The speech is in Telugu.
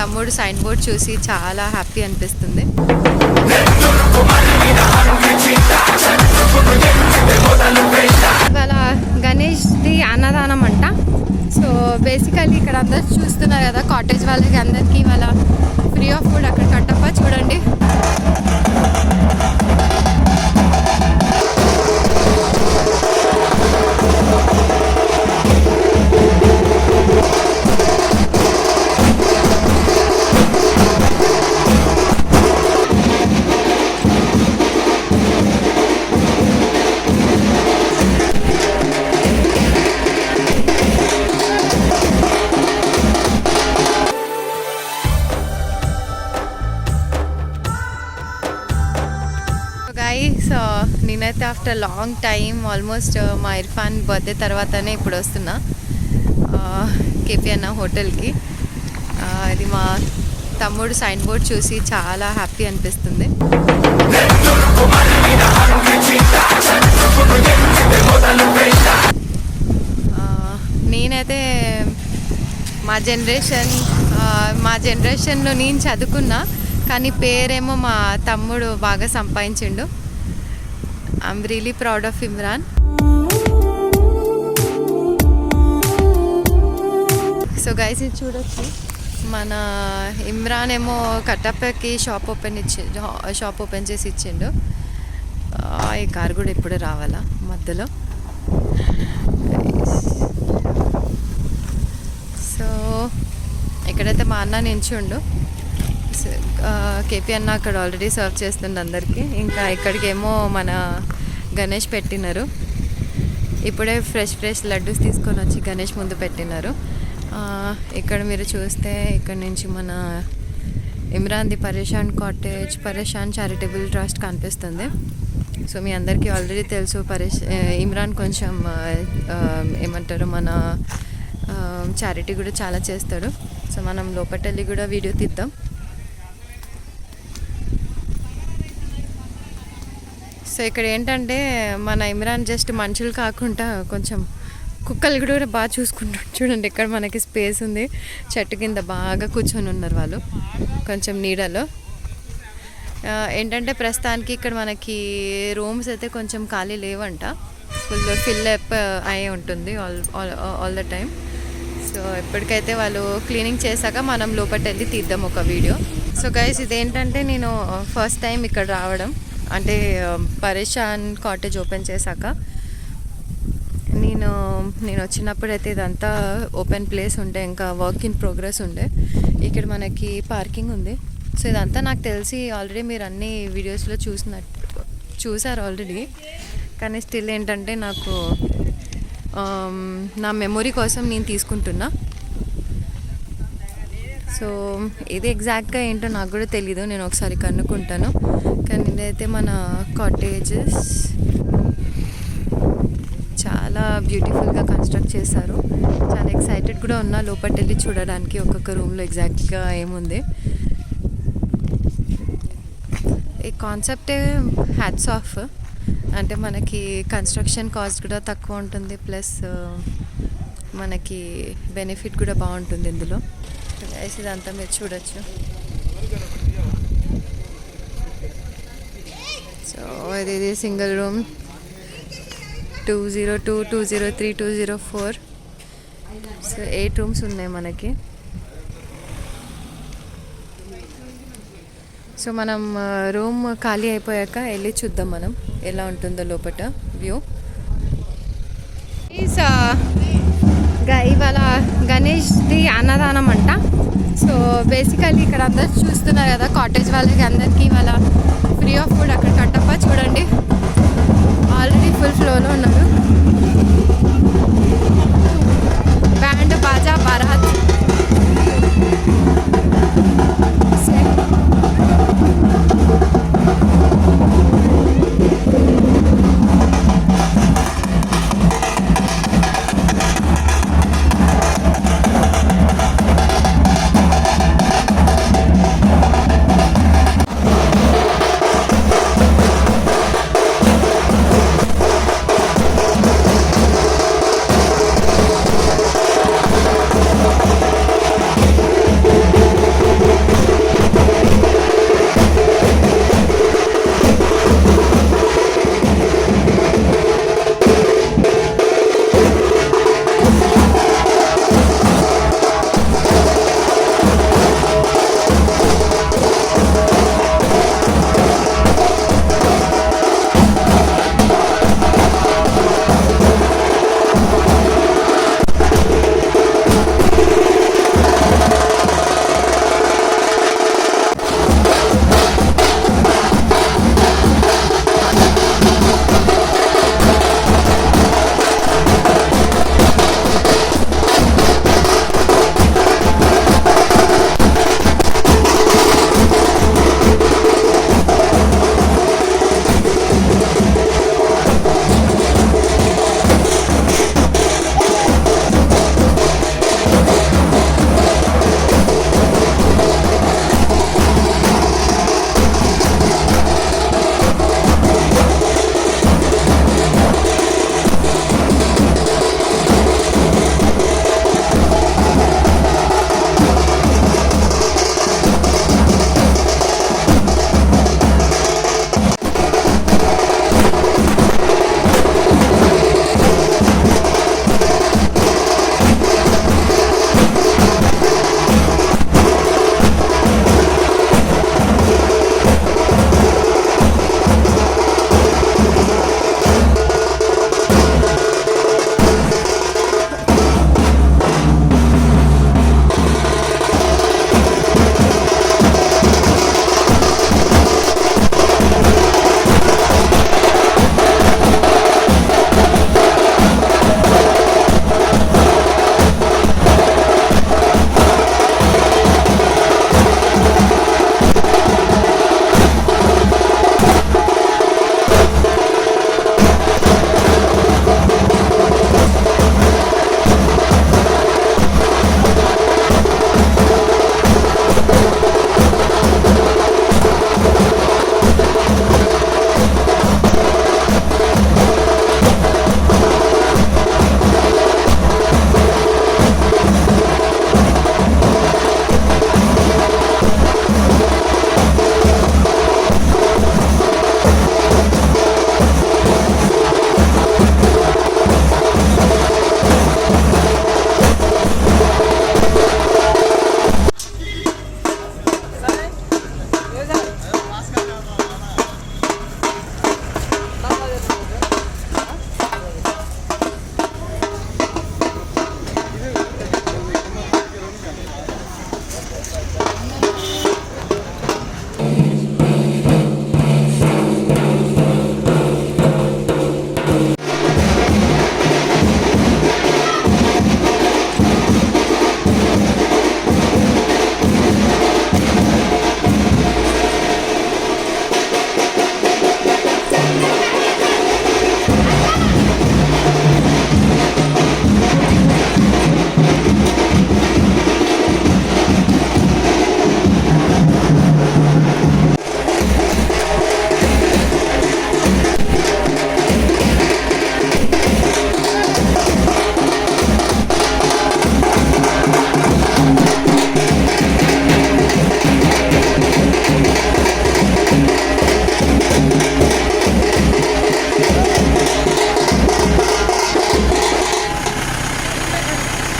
తమ్ముడు సైన్ బోర్డ్ చూసి చాలా హ్యాపీ అనిపిస్తుంది. ఇవాళ గణేష్ది అన్నదానం అంట. సో బేసికల్లీ ఇక్కడ అందరు చూస్తున్నారు కదా కాటేజ్ వాళ్ళకి అందరికీ ఇవాళ ఫ్రీ ఆఫ్ ఫుడ్ అక్కడ కట్టప్ప. చూడండి. గైస్ నేనైతే ఆఫ్టర్ లాంగ్ టైం ఆల్మోస్ట్ మా ఇర్ఫాన్ బర్త్డే తర్వాతనే ఇప్పుడు వస్తున్నా. కేపీ అన్న హోటల్కి. ఇది మా తమ్ముడు సైన్ బోర్డ్ చూసి చాలా హ్యాపీ అనిపిస్తుంది. నేనైతే మా జనరేషన్ మా జనరేషన్లో నేను చదువుకున్నా. కానీ పేరేమో మా తమ్ముడు బాగా సంపాదించిండు. I'm really proud of Imran so guys ఇది చూడొచ్చు. మన ఇమ్రాన్ ఏమో కట్టప్పకి షాప్ ఓపెన్ ఇచ్చి షాప్ ఓపెన్ చేసి ఇచ్చిండు. ఈ కార్ కూడా ఎప్పుడు రావాలా మధ్యలో? సో ఇక్కడైతే మా అన్న నించుండు కేపీ అన్న అక్కడ ఆల్రెడీ సర్వ్ చేస్తుంది అందరికీ. ఇంకా ఇక్కడికేమో మన గణేష్ పెట్టినారు. ఇప్పుడే ఫ్రెష్ ఫ్రెష్ లడ్డూస్ తీసుకొని వచ్చి గణేష్ ముందు పెట్టినారు. ఇక్కడ మీరు చూస్తే ఇక్కడ నుంచి మన ఇమ్రాన్ది Pareshan cottage Pareshan charitable trust కనిపిస్తుంది. సో మీ అందరికీ ఆల్రెడీ తెలుసు పరేష్ ఇమ్రాన్ కొంచెం ఏమంటారు మన చారిటీ కూడా చాలా చేస్తాడు. సో మనం లోపటెళ్ళి కూడా వీడియో తీద్దాం. సో ఇక్కడ ఏంటంటే మన ఇమ్రాన్ జస్ట్ మనుషులు కాకుండా కొంచెం కుక్కలు కూడా బాగా చూసుకుంటాడు చూడండి ఇక్కడ మనకి స్పేస్ ఉంది. చెట్టు కింద బాగా కూర్చొని ఉన్నారు వాళ్ళు. కొంచెం నీడలో. ఏంటంటే ప్రస్తుతానికి ఇక్కడ మనకి రూమ్స్ అయితే కొంచెం ఖాళీ లేవంట. ఫుల్ ఫిల్ అప్ అయి ఉంటుంది all all the time so ఎప్పటికైతే వాళ్ళు క్లీనింగ్ చేశాక మనం లోపల వెళ్ళి తీద్దాం ఒక వీడియో సో గైస్ ఇదేంటంటే నేను ఫస్ట్ టైం ఇక్కడ రావడం. అంటే um, పరేషాన్ కాటేజ్ ఓపెన్ చేశాక నేను నేను వచ్చినప్పుడు అయితే ఇదంతా ఓపెన్ ప్లేస్ ఉండే ఇంకా వర్క్ ఇన్ ప్రోగ్రెస్ ఉండే. ఇక్కడ మనకి పార్కింగ్ ఉంది. సో ఇదంతా నాకు తెలిసి ఆల్రెడీ మీరు అన్ని వీడియోస్లో చూసినట్టు చూసారు ఆల్రెడీ. కానీ స్టిల్ ఏంటంటే నాకు um, నా మెమొరీ కోసం నేను తీసుకుంటున్నా. సో ఇది ఎగ్జాక్ట్గా ఏంటో నాకు కూడా తెలీదు. నేను ఒకసారి కనుక్కుంటాను. కానీ ఇదైతే మన కాటేజెస్ చాలా బ్యూటిఫుల్గా కన్స్ట్రక్ట్ చేశారు. చాలా ఎక్సైటెడ్ కూడా ఉన్నా లోపల వెళ్ళి చూడడానికి ఒక్కొక్క రూమ్లో ఎగ్జాక్ట్గా ఏముంది. ఈ కాన్సెప్టే హ్యాట్స్ ఆఫ్ అంటే మనకి కన్స్ట్రక్షన్ కాస్ట్ కూడా తక్కువ ఉంటుంది ప్లస్ మనకి బెనిఫిట్ కూడా బాగుంటుంది ఇందులో. ఇదంతా మీరు చూడొచ్చు. సో ఇది ఇది single room. Two zero two two zero three two zero four. So eight rooms ఉన్నాయి మనకి. సో మనం రూమ్ ఖాళీ అయిపోయాక వెళ్ళి చూద్దాం మనం. ఎలా ఉంటుందో లోపల వ్యూ. ఇవాళ గణేష్ది అన్నదానం అంట. సో బేసికలీ ఇక్కడ అందరు చూస్తున్నారు కదా కాటేజ్ వాళ్ళకి అందరికీ ఇవాళ ఫ్రీ ఆఫ్ ఫుడ్ అక్కడ కట్టప్ప చూడండి. ఆల్రెడీ ఫుల్ ఫ్లోలో ఉన్నారు బ్యాండ్ బాజా బరాత్.